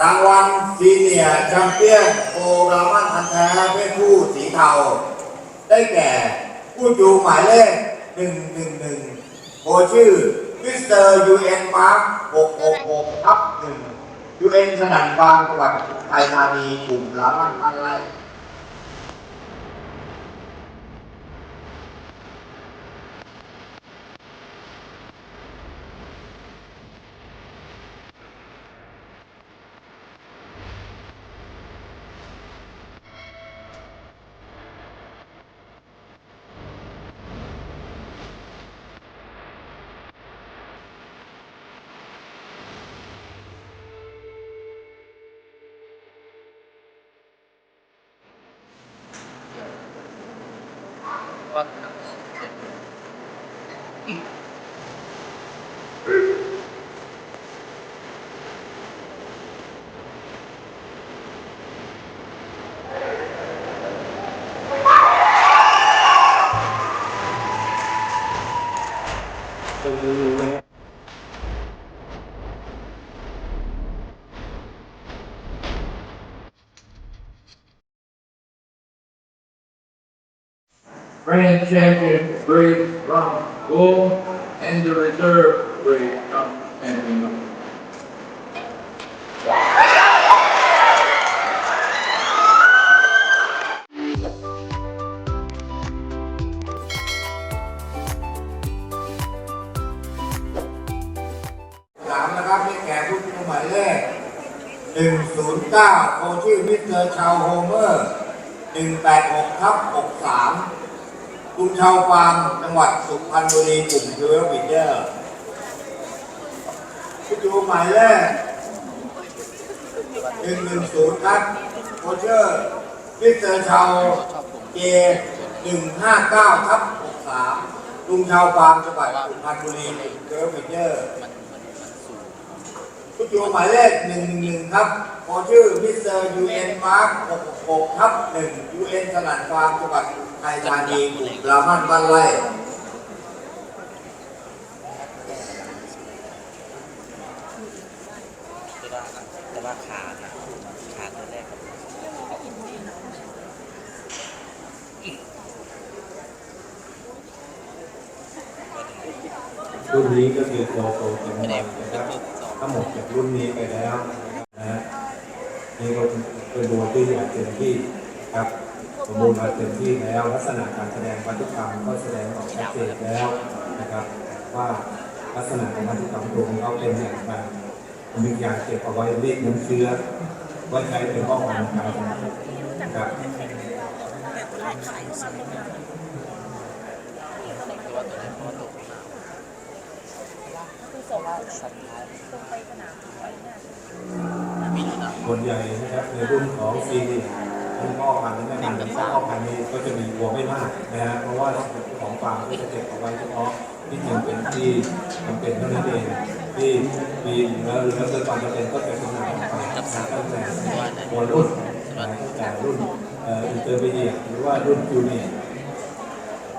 รางวัลซีเนียร์แชมเปี้ยนโปรรามันทันแท้เพศผู้สีเทา ได้แก่ผู้จูหมายเลข 111โอชื่อมิสเตอร์ยูเอ็นมาร์ค666ทับ1ยูเอ็นสนั่นบางจังหวัดไทยธานีกลุ่มรามันพันไร่ Grand champion breed from Bull and the reserve 109โคชื่อมิสเตอร์ชาวโฮเมอร์186ทับ63กรุงชาวฟาร์มจังหวัดสุพรรณบุรีกลุ่มเทเวลวิเดอร์ผู้ชูหมายเลข110ครับโคเชอร์มิสเตอร์ชาวเจ159ทับ63กรุงชาวฟาร์มจังหวัดสุพรรณบุรีกลุ่มเทเวลวิเดอร์ ผู้ชูหมายเลขหนึ่งหนึ่งครับขอชื่อมิสเตอร์ยูเอ็นมาร์คหกหกทับหนึ่งยูเอ็นสนันฟาร์มจังหวัดไทยธานีกลุ่มรามันบ้านไร่แต่ว่าแต่ว่าขาดนะขาดตัวแรกรุ่นนี้ก็คือโตโตเต็มวัยนะครับ ถ้าหมดจากรุ่นนี้ไปแล้วนะฮะนี่ก็เป็นบัวที่ใหญ่เต็มที่ครับสมบูรณ์มาเต็มที่แล้ว ลักษณะการแสดงพันธุกรรมก็แสดงออกชัดเจนแล้วนะครับ ว่าลักษณะของพันธุกรรมตัวของเขาเป็นอย่างไรมียาเก็บเอาไว้เรียกน้ำเชื้อไว้ใช้เป็นป้องกันการนะครับ ส่วนใหญ่นะครับในรุ่นของซีดีรุ่พ่อพันธุ์และแม่พันธุ์พ่อพันธุ์นี้ก็จะมีวัวไม่มากนะฮะเพราะว่าของฟาร์มก็จะเก็บเอาไว้เฉพาะที่จำเป็นที่จำเป็นเท่านั้นเองที่มีแล้วแล้วเกิดความจำเป็นก็จะจำหน่ายออกตั้งแต่วัวรุ่นตั้งแต่รุ่นอินเตอร์มีเดียหรือว่ารุ่นจูเนียร์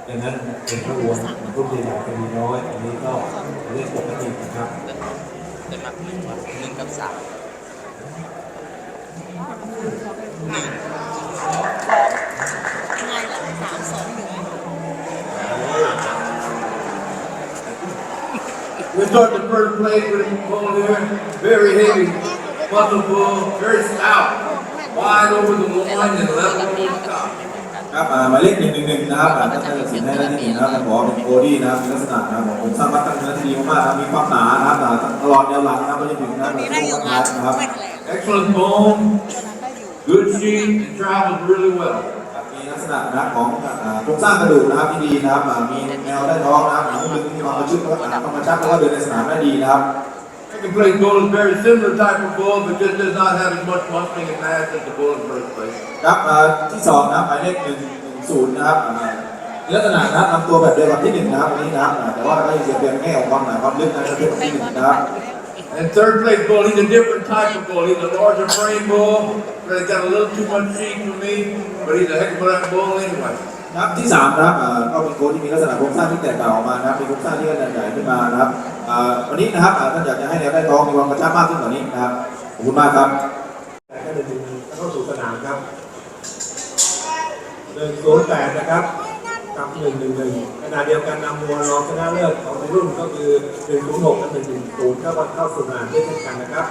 ดังนั้นเป็นข้อวั วรุ่นใหญ่ๆจะมีน้อยอันนี้ก็เรื่องปกตินะครับ แต่มากหนึ่งว่าหนึ่งกับสาม ไงล่ะสามสองหนึ่ง We start the first place with a bull here, very heavy, muscle bull, very stout, wide over the loin and level over the top. ครับอ่าหมายเลขหนึ่งหนึ่งหนึ่งนะครับอ่าท่านตัดสินให้แล้วนี่นะครับขอเป็นโบดี้นะครับมีลักษณะนะครับของผมสร้างมัดตั้งเนื้อที่ดีมากๆครับมีความหนานะครับอ่าตลอดแนวหลังนะครับไม่ได้ถึงนะครับมีได้อยู่ช่วงงานนะครับไม่แถลง Excellent bone, ได้อยู่ good sheep, and travels really well. ครับมีลักษณะนะครับของอ่าโครงสร้างกระดูกนะครับที่ดีนะครับอ่ามีแนวได้ท้องนะครับหนังลึกมีความกระชุบแล้วก็อ่าความกระชับแล้วก็เดินในสนามได้ดีนะครับ Second place bull is very similar type of bull, but just does not have as much muscling and mass as the bull in first place. ครับอ่าที่สองนะครับหมายเลขหนึ่งหนึ่งศูนย์นะครับอ่ามีลักษณะนะครับลำตัวแบบเดียวกับที่หนึ่งนะครับอันนี้นะครับอ่าแต่ว่าก็ยังเปลี่ยนแง่ของความหนาความลึกนะครับเทียบกับที่หนึ่งนะครับ And third place bull, he's a different type of bull. He's a larger frame bull, but he's got a little too much sheep for me, but he's a heck of a bull anyway. ครับที่สามนะครับอ่าก็เป็นโค้ชที่มีลักษณะโครงสร้างที่แตกต่างออกมานะครับเป็นโครงสร้างที่ขนาดใหญ่ขึ้นมานะครับอ่า วันนี้นะครับท่านอยากจะให้แนวได้ท้องมีความกระชับมากขึ้นกว่านี้นะครับขอบคุณมากครับแต่ก็จะดึงเข้าสู่สนามครับหนึ่งศูนย์แปดนะครับกับหนึ่งหนึ่งหนึ่งขณะเดียวกันนำมวลรองชนะเลิศของในรุ่นก็คือหนึ่งศูนย์หกกับหนึ่งหนึ่งศูนย์เข้ามาเข้าสู่สนามด้วยเช่นกันนะครับ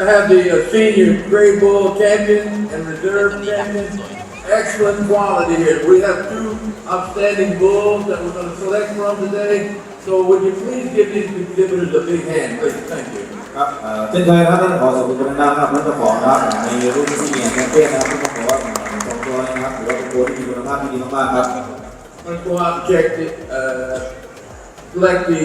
I have the uh, senior grade ball champion and reserve champion. Excellent quality here. We have two outstanding bulls that we're gonna select from today. So would you please give these exhibitors a big hand, please? Thank you. ครับเอ่อเช่นเคยครับท่านขอขอบคุณดังๆครับท่านเจ้าของครับในรุ่นที่มีแชมเปี้ยนนะครับท่านขอว่าสองตัวนะครับถือว่าเป็นตัวที่มีคุณภาพที่ดีมากๆครับ Let's go out and check the, uh, select the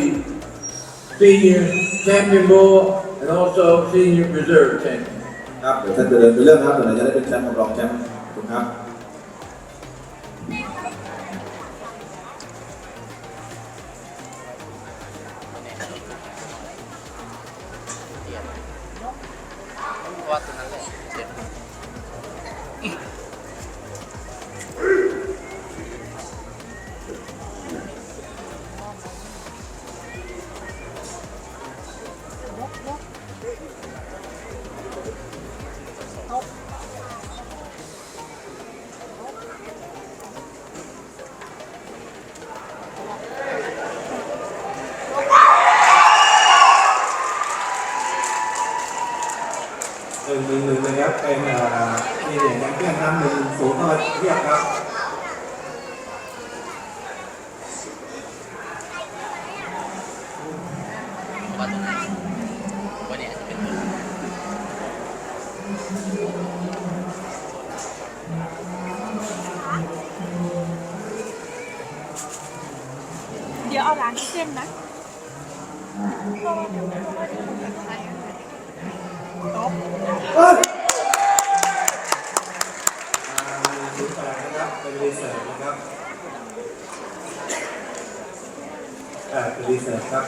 senior champion bull and also senior reserve champion. ครับเดี๋ยวท่านจะเดินไปเรื่องนะครับเดี๋ยวเราจะได้เป็นแชมป์กับรองแชมป์ขอบคุณครับ ยวเอาร้านที่เส้นนะเพราะว่าเดี๋ยวเพราะว่าเดี๋ยวมันจะใช้โต๊ะอ่าศูนย์แปดนะครับเป็นรีเสิร์ฟนะครับอ่าเป็นรีเสิร์ฟครับ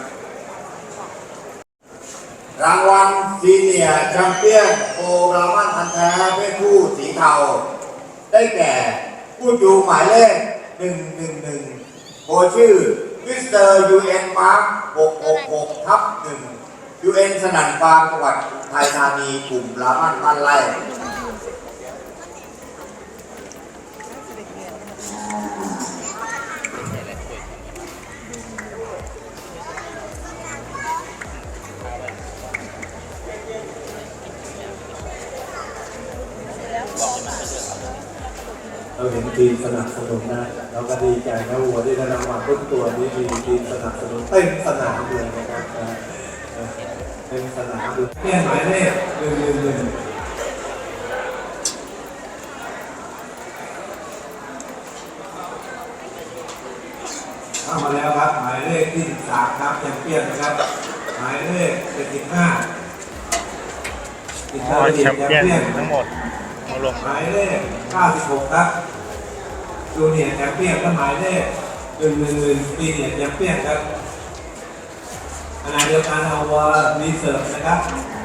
รางวัลซีเนียร์แชมเปี้ยนโปรรามันพันแท้เพศผู้สีเทา ได้แก่ผู้จูหมายเลข111โบชื่อ มิสเตอร์ยูเอ็นมาร์ค666ทับหนึ่งยูเอ็นสนั่นฟาร์มจังหวัดไทยธานีกลุ่มรามันบ้านไร่ เราเห็นทีมสนับสนุนนะเราก็ดีใจนะวัวที่ได้รางวัลทุกตัวนี้มีทีมสนับสนุนเต็มสนามเลยนะครับเออเออเต็มสนามเลยเปี้ยนหมายเลขหนึ่งหนึ่งหนึ่งเข้ามาแล้วครับหมายเลขที่13ครับแชมเปี้ยนนะครับ หมายเลข75อินเตอร์เน็ตแชมเปี้ยนทั้งหมดมารวมหมายเลข96ครับ จูเนียแชมเปี้ยนก็หมายเลข111ปีเนียแชมเปี้ยนครับขณะเดียวกันเอาวอร์รีเซิร์ฟนะครับ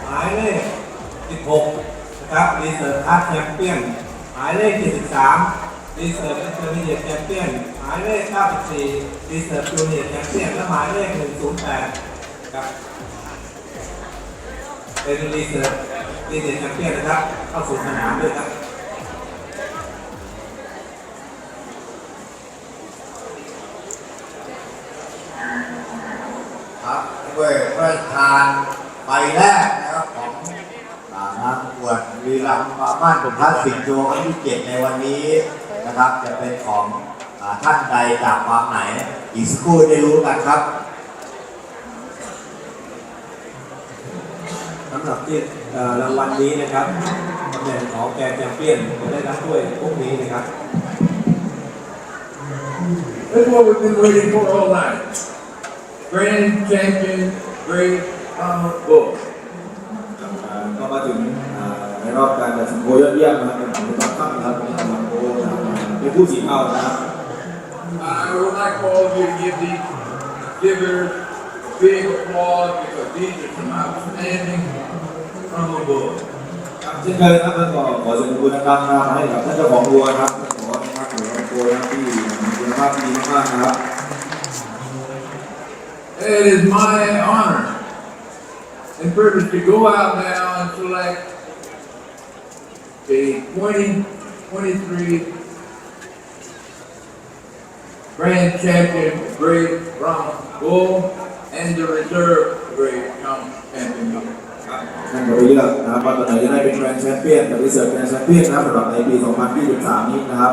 หมายเลข16นะครับรีเซิร์ฟอาร์ตแชมเปี้ยนหมายเลข73รีเซิร์ฟอินเตอร์มีเดียแชมเปี้ยนหมายเลข94รีเซิร์ฟจูเนียร์แชมเปี้ยนและหมายเลข108ครับเป็นรีเซิร์ฟรีเซียร์แชมเปี้ยนนะครับเข้าสู่สนามด้วยครับ ด้วยพระทานใบแรกนะครับของอ่างานประกวดวีรัมย์ปาม่านพลาสติกโยครั้งที่เจ็ดในวันนี้นะครับ จะเป็นของท่านใดจากฟามไหน อีกสักครู่ได้รู้กันครับสำหรับที่เอ่อรางวัลนี้นะครับตำแหน่งของแกแชมเปี้ยนจะได้รับถ้วยพวกนี้นะครับ This is what we've been waiting for all night. Grand champion, great Ronald Bull. อ่าก็มาถึงอ่าในรอบการตัดสินโพยอดเยี่ยมนะครับเป็นของต้องข้ามนะครับเป็นของโพนะครับเป็นผู้สีเทานะครับ I would like for all of you to give these givers a big applause because these are some outstanding Ronald Bulls. ครับเช่นเคยนะครับท่านก็ขอเชิญคุณนะครับมาให้กับท่านเจ้าของวัวนะครับท่านขอนะครับหรือว่าโพนะครับที่มีคุณภาพดีมากๆนะครับ It is my honor and privilege to go out now and select the 2023 Grand Champion Great Ronald Bull and the Reserve Great Champion Bull. ครับท่านก็ไปเลือกนะครับว่าตัวไหนจะได้เป็นแกรนด์แชมเปี้ยนกับรีเสิร์ฟแกรนด์แชมเปี้ยนนะครับสำหรับในปี 2023 นี้นะครับ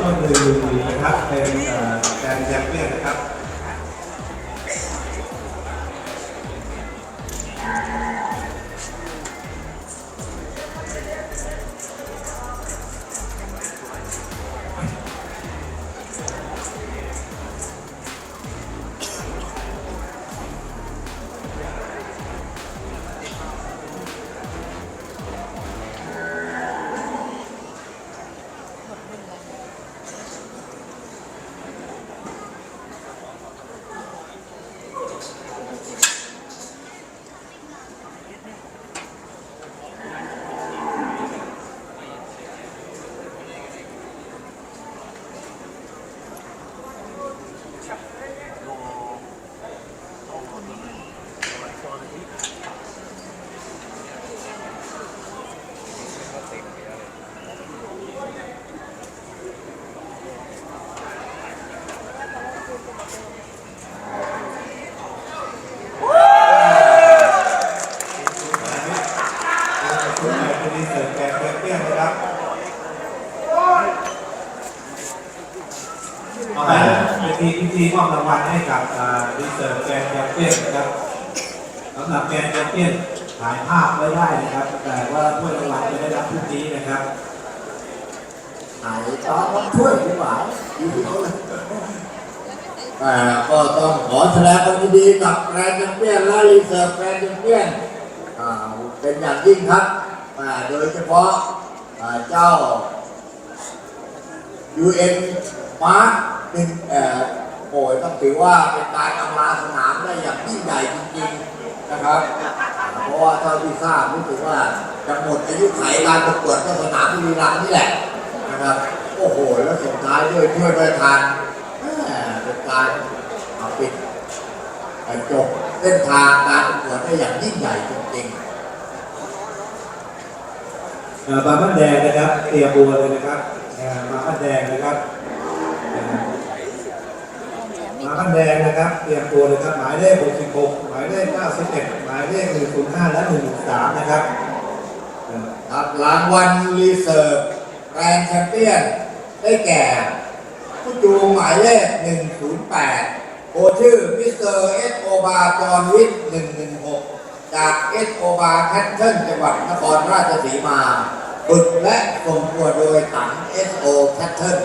ก็คือนะครับเป็นแกรนแชมเปี้ยนนะครับ รางวัลให้กับดีเซอร์แกรนด์แชมเปี้ยนนะครับสำหรับแกรนด์แชมเปี้ยนถ่ายภาพไว้ได้นะครับ แต่ว่าถ้วยรางวัลจะได้รับพรุ่งนี้นะครับหายตอนรับถ้วยดีกว่าดีที่เขาเลยอ่าก็ต้องขอแสดงความยินดีกับแกรนด์แชมเปี้ยนและรีเซิร์ฟแกรนด์แชมเปี้ยนอ่าเป็นอย่างยิ่งครับอ่โดยเฉพาะเจ้า UN มาร์คหนึ่ง โอ้ยต้องถือว่าเป็นการอำลาสนามได้อย่างยิ่งใหญ่จริงๆนะครับ เพราะว่าเท่าที่ทราบรู้สึกว่าจะหมดอายุไขการประกวดที่สนามบุรีรัมย์นี่แหละนะครับโอ้โห แล้วส่งท้ายด้วยถ้วยประธานเป็นการเอาปิดจบเส้นทางการประกวดได้อย่างยิ่งใหญ่จริงๆเอ่อบางบ้านแดงนะครับเตรียมบัวเลยนะครับเอ่อบางบ้านแดงนะครับเอ่อ มาขั้นแดงนะครับ เตรียมตัวเลยครับหมายเลข 66 หมายเลข 91 หมายเลข 105 และ 113 นะครับครับรางวัลรีเซิร์ฟแกรนด์แชมเปี้ยน ได้แก่ผู้จูงหมายเลข 108 โอชื่อมิสเตอร์เอสโอบาจอนวิท116 จากเอสโอบาแคทเทิลจังหวัดนครราชสีมาฝึกและส่งตัวโดยตังเอสโอแคทเทิล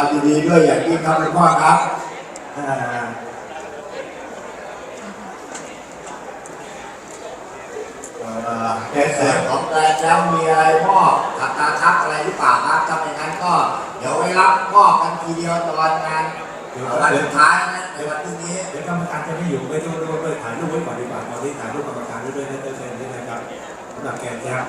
ามดีด้วยอย่างที่ครับหลวงพ่อครับในส่วนของแกแล้วมีอะไรพ่อขัดตาทักอะไรหรือเปล่าครับถ้าไม่งั้นก็เดี๋ยวไว้รับพ่อกันทีเดียวตอนงานเดี๋ยววันสุดท้ายนะในวันพรุ่งนี้เดี๋ยวกรรมการจะไม่อยู่ไปดูดูไปถ่ายรูปไว้ก่อนดีกว่าตอนนี้ถ่ายรูปกรรมการด้วยด้วยนะเจ้าเชนด้วยนะครับสำหรับแกนแก้ว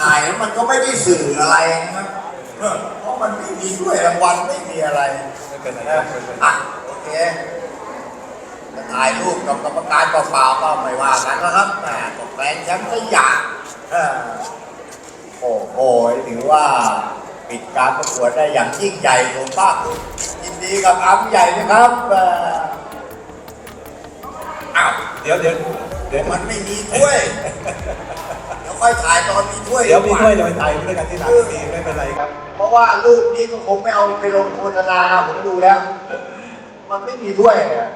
ถ่ายแล้วมันก็ไม่ได้สื่ออะไรนะครับ เออเพราะมันไม่มีถ้วยรางวัลไม่มีอะไรไม่เป็นไรนะอะโอเคจะถ่ายรูปกับกรรมการเปล่าๆก็ไม่ว่ากันนะครับแหมตกแฟนแชมป์ก็อยากเออโอ้โหถือว่าปิดการประกวดได้อย่างยิ่งใหญ่ผมมากยินดีกับอัมใหญ่นะครับเอ่ออ้าวเดี๋ยวเดี๋ยวเดี๋ยวมันไม่มีถ้วยเดี๋ยว ค่อยถ่ายตอนมีถ้วยเดี๋ยวมีกาด้วยจะไปถ่ายด้วยกันที่หลังมีไม่เป็นไรครับ เพราะว่ารูปนี้ก็คงไม่เอาไปลงโฆษณาผมดูแล้ว มันไม่มีถ้วยอะ